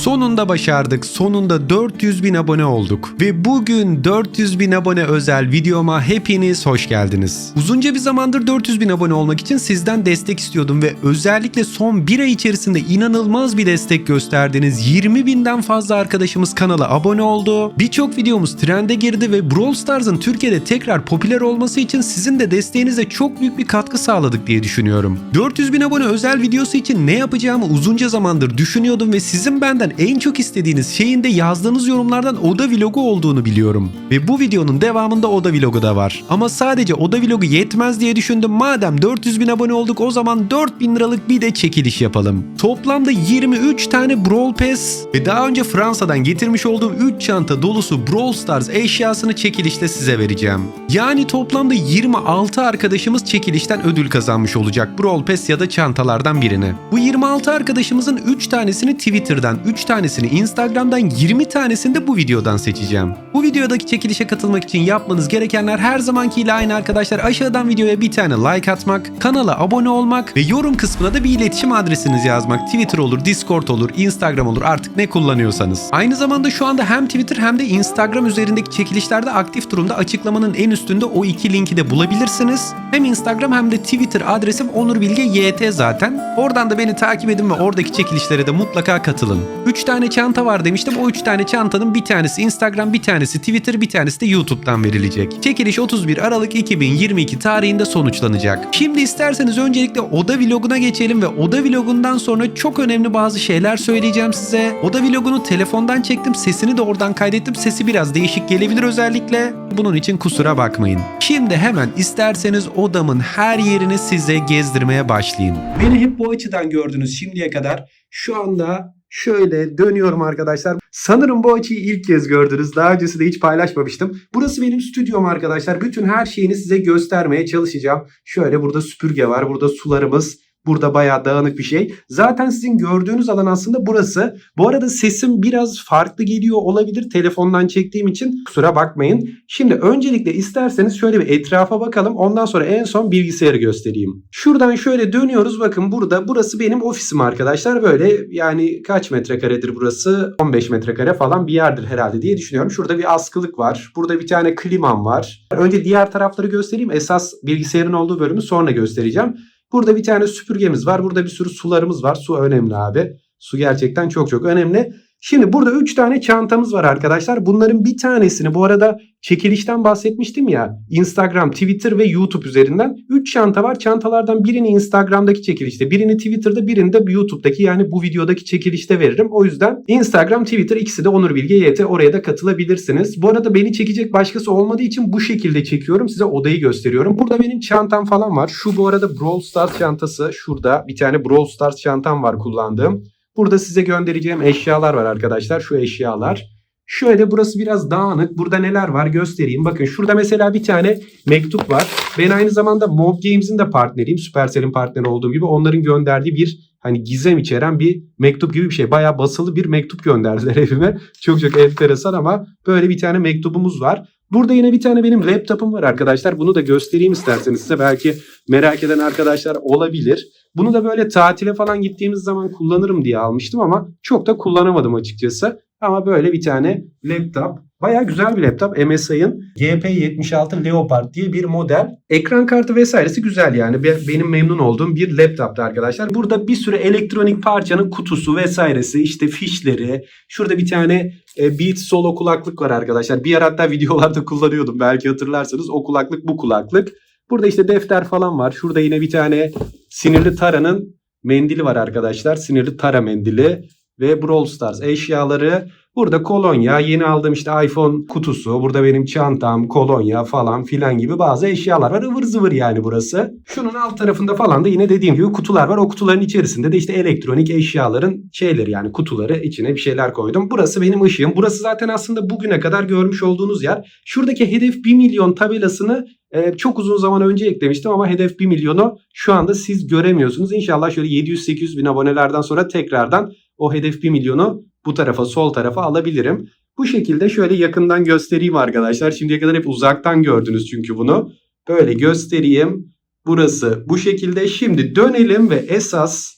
Sonunda başardık. Sonunda 400 bin abone olduk. Ve bugün 400 bin abone özel videoma hepiniz hoş geldiniz. Uzunca bir zamandır 400 bin abone olmak için sizden destek istiyordum ve özellikle son bir ay içerisinde inanılmaz bir destek gösterdiniz. 20 binden fazla arkadaşımız kanala abone oldu. Birçok videomuz trende girdi ve Brawl Stars'ın Türkiye'de tekrar popüler olması için sizin de desteğinize çok büyük bir katkı sağladık diye düşünüyorum. 400 bin abone özel videosu için ne yapacağımı uzunca zamandır düşünüyordum ve sizin benden en çok istediğiniz şeyin de yazdığınız yorumlardan Oda Vlogu olduğunu biliyorum. Ve bu videonun devamında Oda Vlogu da var. Ama sadece Oda Vlogu yetmez diye düşündüm. Madem 400 bin abone olduk o zaman 4000 liralık bir de çekiliş yapalım. Toplamda 23 tane Brawl Pass ve daha önce Fransa'dan getirmiş olduğum 3 çanta dolusu Brawl Stars eşyasını çekilişte size vereceğim. Yani toplamda 26 arkadaşımız çekilişten ödül kazanmış olacak Brawl Pass ya da çantalardan birini. Bu 26 arkadaşımızın 3 tanesini Twitter'dan, 3 tanesini Instagram'dan, 20 tanesini de bu videodan seçeceğim. Bu videodaki çekilişe katılmak için yapmanız gerekenler her zamankiyle aynı arkadaşlar. Aşağıdan videoya bir tane like atmak, kanala abone olmak ve yorum kısmına da bir iletişim adresinizi yazmak. Twitter olur, Discord olur, Instagram olur artık ne kullanıyorsanız. Aynı zamanda şu anda hem Twitter hem de Instagram üzerindeki çekilişlerde aktif durumda açıklamanın en üstünde o iki linki de bulabilirsiniz. Hem Instagram hem de Twitter adresim Onur Bilge YT zaten. Oradan da beni takip edin ve oradaki çekilişlere de mutlaka katılın. 3 tane çanta var demiştim. O 3 tane çantanın bir tanesi Instagram, bir tanesi Twitter, bir tanesi de YouTube'dan verilecek. Çekiliş 31 Aralık 2022 tarihinde sonuçlanacak. Şimdi isterseniz öncelikle Oda Vlog'una geçelim ve Oda Vlog'undan sonra çok önemli bazı şeyler söyleyeceğim size. Oda Vlog'unu telefondan çektim, sesini de oradan kaydettim. Sesi biraz değişik gelebilir özellikle. Bunun için kusura bakmayın. Şimdi hemen isterseniz odamın her yerini size gezdirmeye başlayayım. Beni hep bu açıdan gördünüz şimdiye kadar. Şu anda şöyle dönüyorum arkadaşlar. Sanırım bu açıyı ilk kez gördünüz. Daha öncesinde hiç paylaşmamıştım. Burası benim stüdyom arkadaşlar. Bütün her şeyini size göstermeye çalışacağım. Şöyle burada süpürge var. Burada sularımız. Burada bayağı dağınık bir şey. Zaten sizin gördüğünüz alan aslında burası. Bu arada sesim biraz farklı geliyor olabilir telefondan çektiğim için. Kusura bakmayın. Şimdi öncelikle isterseniz şöyle bir etrafa bakalım. Ondan sonra en son bilgisayarı göstereyim. Şuradan şöyle dönüyoruz. Bakın burada burası benim ofisim arkadaşlar. Böyle yani kaç metrekaredir burası? 15 metrekare falan bir yerdir herhalde diye düşünüyorum. Şurada bir askılık var. Burada bir tane klimam var. Önce diğer tarafları göstereyim. Esas bilgisayarın olduğu bölümü sonra göstereceğim. Burada bir tane süpürgemiz var. Burada bir sürü sularımız var. Su önemli abi. Su gerçekten çok çok önemli. Şimdi burada 3 tane çantamız var arkadaşlar. Bunların bir tanesini bu arada çekilişten bahsetmiştim ya. Instagram, Twitter ve YouTube üzerinden 3 çanta var. Çantalardan birini Instagram'daki çekilişte, birini Twitter'da, birini de YouTube'daki yani bu videodaki çekilişte veririm. O yüzden Instagram, Twitter ikisi de Onur Bilge YT oraya da katılabilirsiniz. Bu arada beni çekecek başkası olmadığı için bu şekilde çekiyorum. Size odayı gösteriyorum. Burada benim çantam falan var. Şu bu arada Brawl Stars çantası. Şurada bir tane Brawl Stars çantam var kullandığım. Burada size göndereceğim eşyalar var arkadaşlar. Şu eşyalar. Şöyle burası biraz dağınık. Burada neler var göstereyim. Bakın şurada mesela bir tane mektup var. Ben aynı zamanda Mob Games'in de partneriyim. Supercell'in partneri olduğum gibi onların gönderdiği bir hani gizem içeren bir mektup gibi bir şey. Bayağı basılı bir mektup gönderdiler evime. Çok çok enteresan ama böyle bir tane mektubumuz var. Burada yine bir tane benim laptopum var arkadaşlar. Bunu da göstereyim isterseniz size. Belki merak eden arkadaşlar olabilir. Bunu da böyle tatile falan gittiğimiz zaman kullanırım diye almıştım ama çok da kullanamadım açıkçası. Ama böyle bir tane laptop. Baya güzel bir laptop. MSI'ın GP76 Leopard diye bir model. Ekran kartı vesairesi güzel yani. Be- Benim memnun olduğum bir laptoptu arkadaşlar. Burada bir sürü elektronik parçanın kutusu vesairesi işte fişleri. Şurada bir tane e, Beats Solo kulaklık var arkadaşlar. Bir ara hatta videolarda kullanıyordum. Belki hatırlarsanız o kulaklık bu kulaklık. Burada işte defter falan var. Şurada yine bir tane sinirli Tara'nın mendili var arkadaşlar. Sinirli Tara mendili ve Brawl Stars eşyaları. Burada kolonya, yeni aldığım işte iPhone kutusu, burada benim çantam, kolonya falan filan gibi bazı eşyalar var. ıvır zıvır yani burası. Şunun alt tarafında falan da yine dediğim gibi kutular var. O kutuların içerisinde de işte elektronik eşyaların şeyleri yani kutuları içine bir şeyler koydum. Burası benim ışığım. Burası zaten aslında bugüne kadar görmüş olduğunuz yer. Şuradaki hedef 1 milyon tabelasını ee, çok uzun zaman önce eklemiştim ama hedef 1 milyonu şu anda siz göremiyorsunuz. İnşallah şöyle 700-800 bin abonelerden sonra tekrardan o hedef 1 milyonu bu tarafa sol tarafa alabilirim. Bu şekilde şöyle yakından göstereyim arkadaşlar. Şimdiye kadar hep uzaktan gördünüz çünkü bunu. Böyle göstereyim. Burası bu şekilde. Şimdi dönelim ve esas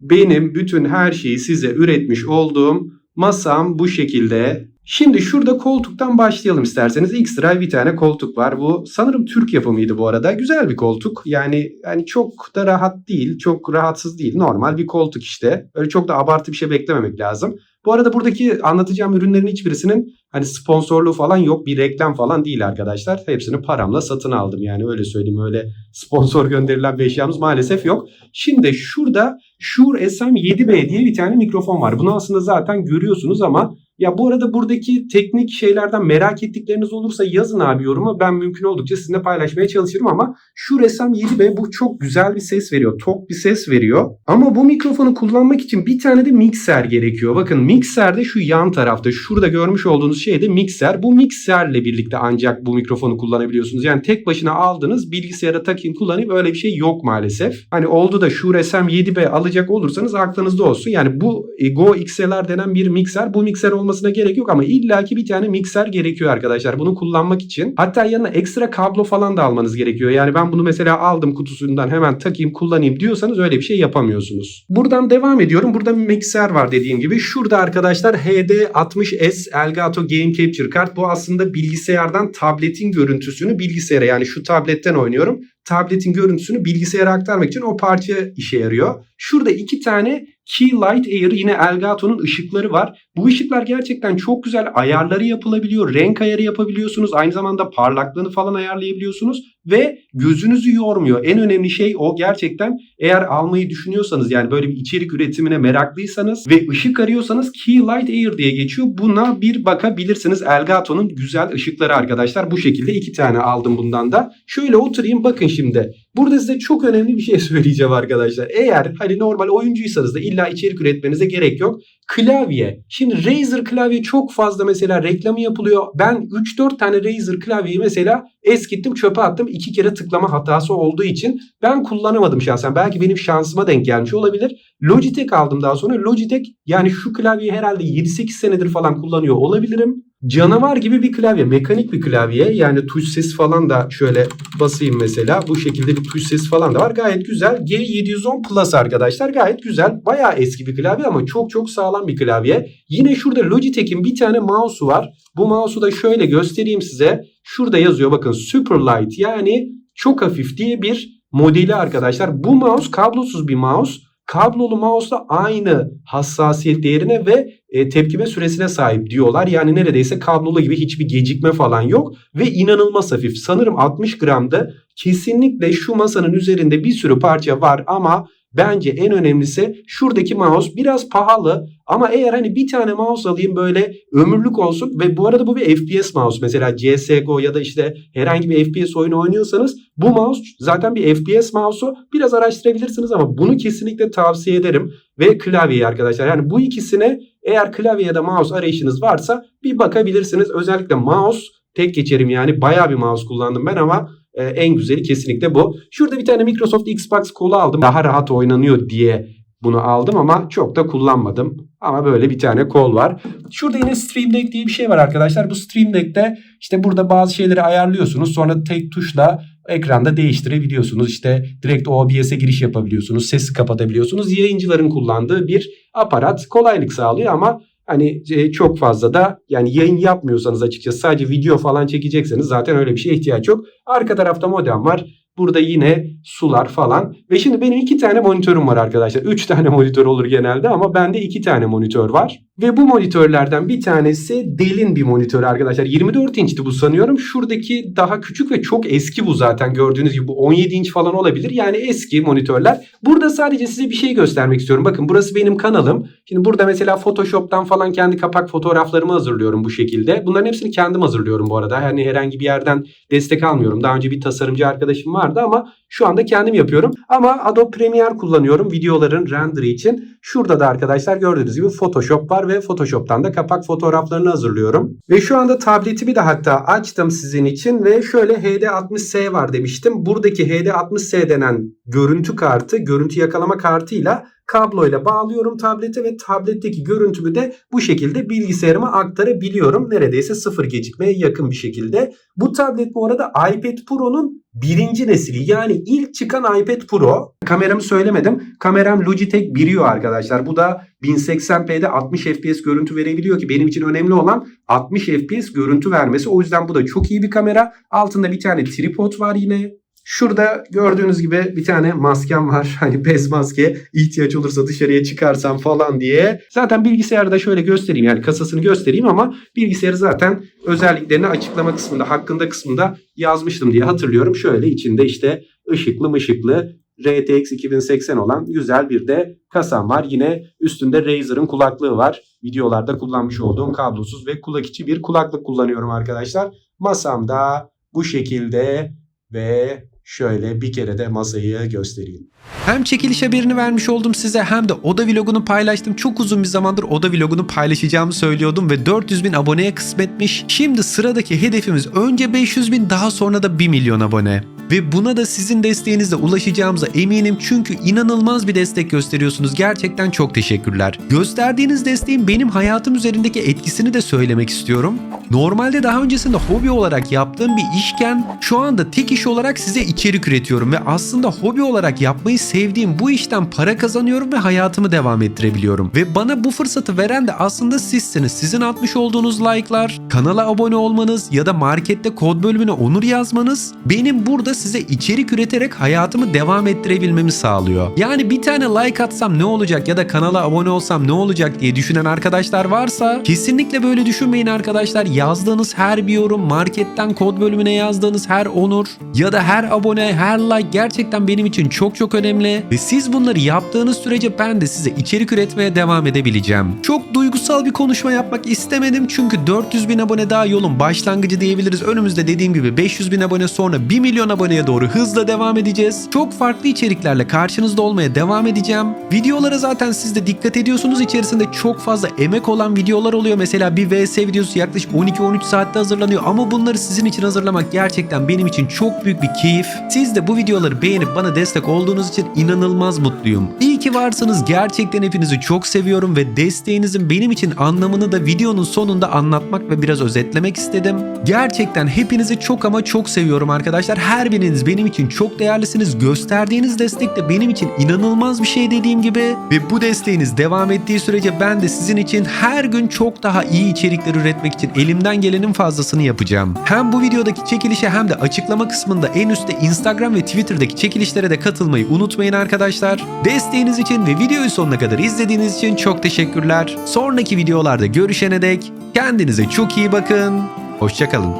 benim bütün her şeyi size üretmiş olduğum masam bu şekilde. Şimdi şurada koltuktan başlayalım isterseniz. X-Ray bir tane koltuk var. Bu sanırım Türk yapımıydı bu arada. Güzel bir koltuk. Yani yani çok da rahat değil. Çok rahatsız değil. Normal bir koltuk işte. Öyle çok da abartı bir şey beklememek lazım. Bu arada buradaki anlatacağım ürünlerin hiçbirisinin hani sponsorluğu falan yok. Bir reklam falan değil arkadaşlar. Hepsini paramla satın aldım. Yani öyle söyleyeyim. Öyle sponsor gönderilen bir eşyamız maalesef yok. Şimdi şurada Shure SM7B diye bir tane mikrofon var. Bunu aslında zaten görüyorsunuz ama ya bu arada buradaki teknik şeylerden merak ettikleriniz olursa yazın abi yoruma. Ben mümkün oldukça sizinle paylaşmaya çalışırım ama şu Resam 7B bu çok güzel bir ses veriyor. Tok bir ses veriyor. Ama bu mikrofonu kullanmak için bir tane de mikser gerekiyor. Bakın mikser de şu yan tarafta. Şurada görmüş olduğunuz şey de mikser. Bu mikserle birlikte ancak bu mikrofonu kullanabiliyorsunuz. Yani tek başına aldınız bilgisayara takayım kullanayım öyle bir şey yok maalesef. Hani oldu da şu Resam 7B alacak olursanız aklınızda olsun. Yani bu e, Go XLR denen bir mikser. Bu mikser olmasına gerek yok ama illaki bir tane mikser gerekiyor arkadaşlar bunu kullanmak için. Hatta yanına ekstra kablo falan da almanız gerekiyor. Yani ben bunu mesela aldım kutusundan hemen takayım kullanayım diyorsanız öyle bir şey yapamıyorsunuz. Buradan devam ediyorum. Burada mikser var dediğim gibi. Şurada arkadaşlar HD60S Elgato Game Capture kart. Bu aslında bilgisayardan tabletin görüntüsünü bilgisayara yani şu tabletten oynuyorum tabletin görüntüsünü bilgisayara aktarmak için o parça işe yarıyor. Şurada iki tane Key Light Air yine Elgato'nun ışıkları var. Bu ışıklar gerçekten çok güzel ayarları yapılabiliyor. Renk ayarı yapabiliyorsunuz. Aynı zamanda parlaklığını falan ayarlayabiliyorsunuz. Ve gözünüzü yormuyor. En önemli şey o gerçekten eğer almayı düşünüyorsanız yani böyle bir içerik üretimine meraklıysanız ve ışık arıyorsanız Key Light Air diye geçiyor. Buna bir bakabilirsiniz. Elgato'nun güzel ışıkları arkadaşlar. Bu şekilde iki tane aldım bundan da. Şöyle oturayım bakın şimdi. Burada size çok önemli bir şey söyleyeceğim arkadaşlar. Eğer hani normal oyuncuysanız da illa içerik üretmenize gerek yok. Klavye. Şimdi Razer klavye çok fazla mesela reklamı yapılıyor. Ben 3-4 tane Razer klavyeyi mesela eskittim çöpe attım. iki kere tıklama hatası olduğu için ben kullanamadım şahsen. Belki benim şansıma denk gelmiş olabilir. Logitech aldım daha sonra. Logitech yani şu klavyeyi herhalde 7-8 senedir falan kullanıyor olabilirim. Canavar gibi bir klavye. Mekanik bir klavye. Yani tuş sesi falan da şöyle basayım mesela. Bu şekilde bir tuş sesi falan da var. Gayet güzel. G710 Plus arkadaşlar. Gayet güzel. Bayağı eski bir klavye ama çok çok sağlam bir klavye. Yine şurada Logitech'in bir tane mouse'u var. Bu mouse'u da şöyle göstereyim size. Şurada yazıyor bakın Super Light yani çok hafif diye bir modeli arkadaşlar. Bu mouse kablosuz bir mouse. Kablolu mouse'la aynı hassasiyet değerine ve e, tepkime süresine sahip diyorlar. Yani neredeyse kablolu gibi hiçbir gecikme falan yok ve inanılmaz hafif. Sanırım 60 gramda kesinlikle şu masanın üzerinde bir sürü parça var ama bence en önemlisi şuradaki mouse biraz pahalı ama eğer hani bir tane mouse alayım böyle ömürlük olsun ve bu arada bu bir FPS mouse mesela CSGO ya da işte herhangi bir FPS oyunu oynuyorsanız bu mouse zaten bir FPS mouse'u biraz araştırabilirsiniz ama bunu kesinlikle tavsiye ederim ve klavyeyi arkadaşlar yani bu ikisine eğer klavye ya da mouse arayışınız varsa bir bakabilirsiniz özellikle mouse tek geçerim yani baya bir mouse kullandım ben ama ee, en güzeli kesinlikle bu. Şurada bir tane Microsoft Xbox kolu aldım. Daha rahat oynanıyor diye bunu aldım ama çok da kullanmadım. Ama böyle bir tane kol var. Şurada yine Stream Deck diye bir şey var arkadaşlar. Bu Stream Deck'te işte burada bazı şeyleri ayarlıyorsunuz. Sonra tek tuşla ekranda değiştirebiliyorsunuz. İşte direkt OBS'e giriş yapabiliyorsunuz. Sesi kapatabiliyorsunuz. Yayıncıların kullandığı bir aparat. Kolaylık sağlıyor ama Hani e, çok fazla da yani yayın yapmıyorsanız açıkçası sadece video falan çekecekseniz zaten öyle bir şeye ihtiyaç yok. Arka tarafta modem var. Burada yine sular falan. Ve şimdi benim iki tane monitörüm var arkadaşlar. Üç tane monitör olur genelde ama bende iki tane monitör var. Ve bu monitörlerden bir tanesi Dell'in bir monitörü arkadaşlar. 24 inçti bu sanıyorum. Şuradaki daha küçük ve çok eski bu zaten. Gördüğünüz gibi bu 17 inç falan olabilir. Yani eski monitörler. Burada sadece size bir şey göstermek istiyorum. Bakın burası benim kanalım. Şimdi burada mesela Photoshop'tan falan kendi kapak fotoğraflarımı hazırlıyorum bu şekilde. Bunların hepsini kendim hazırlıyorum bu arada. Yani herhangi bir yerden destek almıyorum. Daha önce bir tasarımcı arkadaşım vardı ama şu anda kendim yapıyorum. Ama Adobe Premiere kullanıyorum videoların renderı için. Şurada da arkadaşlar gördüğünüz gibi Photoshop var ve Photoshop'tan da kapak fotoğraflarını hazırlıyorum. Ve şu anda tabletimi de hatta açtım sizin için ve şöyle HD60S var demiştim. Buradaki HD60S denen görüntü kartı, görüntü yakalama kartıyla kabloyla bağlıyorum tablete ve tabletteki görüntümü de bu şekilde bilgisayarıma aktarabiliyorum. Neredeyse sıfır gecikmeye yakın bir şekilde. Bu tablet bu arada iPad Pro'nun birinci nesili yani ilk çıkan iPad Pro. Kameramı söylemedim. Kameram Logitech Brio arkadaşlar. Bu da 1080p'de 60 fps görüntü verebiliyor ki benim için önemli olan 60 fps görüntü vermesi. O yüzden bu da çok iyi bir kamera. Altında bir tane tripod var yine. Şurada gördüğünüz gibi bir tane maskem var. Hani bez maske ihtiyaç olursa dışarıya çıkarsam falan diye. Zaten bilgisayarda şöyle göstereyim yani kasasını göstereyim ama bilgisayarı zaten özelliklerini açıklama kısmında hakkında kısmında yazmıştım diye hatırlıyorum. Şöyle içinde işte ışıklı mışıklı RTX 2080 olan güzel bir de kasam var. Yine üstünde Razer'ın kulaklığı var. Videolarda kullanmış olduğum kablosuz ve kulak içi bir kulaklık kullanıyorum arkadaşlar. Masamda bu şekilde ve şöyle bir kere de masayı göstereyim. Hem çekiliş haberini vermiş oldum size hem de Oda vlogunu paylaştım. Çok uzun bir zamandır Oda vlogunu paylaşacağımı söylüyordum ve 400 bin aboneye kısmetmiş. Şimdi sıradaki hedefimiz önce 500 bin daha sonra da 1 milyon abone. Ve buna da sizin desteğinizle ulaşacağımıza eminim çünkü inanılmaz bir destek gösteriyorsunuz. Gerçekten çok teşekkürler. Gösterdiğiniz desteğin benim hayatım üzerindeki etkisini de söylemek istiyorum. Normalde daha öncesinde hobi olarak yaptığım bir işken şu anda tek iş olarak size içerik üretiyorum ve aslında hobi olarak yapmayı sevdiğim bu işten para kazanıyorum ve hayatımı devam ettirebiliyorum. Ve bana bu fırsatı veren de aslında sizsiniz. Sizin atmış olduğunuz like'lar, kanala abone olmanız ya da markette kod bölümüne onur yazmanız benim burada size içerik üreterek hayatımı devam ettirebilmemi sağlıyor. Yani bir tane like atsam ne olacak ya da kanala abone olsam ne olacak diye düşünen arkadaşlar varsa kesinlikle böyle düşünmeyin arkadaşlar. Yazdığınız her bir yorum, marketten kod bölümüne yazdığınız her onur ya da her abone, her like gerçekten benim için çok çok önemli ve siz bunları yaptığınız sürece ben de size içerik üretmeye devam edebileceğim. Çok duygusal bir konuşma yapmak istemedim çünkü 400 bin abone daha yolun başlangıcı diyebiliriz. Önümüzde dediğim gibi 500 bin abone sonra 1 milyon aboneye doğru hızla devam edeceğiz. Çok farklı içeriklerle karşınızda olmaya devam edeceğim. Videolara zaten siz de dikkat ediyorsunuz. İçerisinde çok fazla emek olan videolar oluyor. Mesela bir VS videosu yaklaşık 12-13 saatte hazırlanıyor ama bunları sizin için hazırlamak gerçekten benim için çok büyük bir keyif. Siz de bu videoları beğenip bana destek olduğunuz için inanılmaz mutluyum. İyi ki varsınız. Gerçekten hepinizi çok seviyorum ve desteğinizin benim için anlamını da videonun sonunda anlatmak ve biraz özetlemek istedim. Gerçekten hepinizi çok ama çok seviyorum arkadaşlar. Her biriniz benim için çok değerlisiniz. Gösterdiğiniz destek de benim için inanılmaz bir şey dediğim gibi ve bu desteğiniz devam ettiği sürece ben de sizin için her gün çok daha iyi içerikler üretmek için elimden gelenin fazlasını yapacağım. Hem bu videodaki çekilişe hem de açıklama kısmında en üstte Instagram ve Twitter'daki çekilişlere de katılmayı unutmayın arkadaşlar. Desteğiniz için ve videoyu sonuna kadar izlediğiniz için çok teşekkürler. Sonraki videolarda görüşene dek kendinize çok iyi bakın. Hoşçakalın.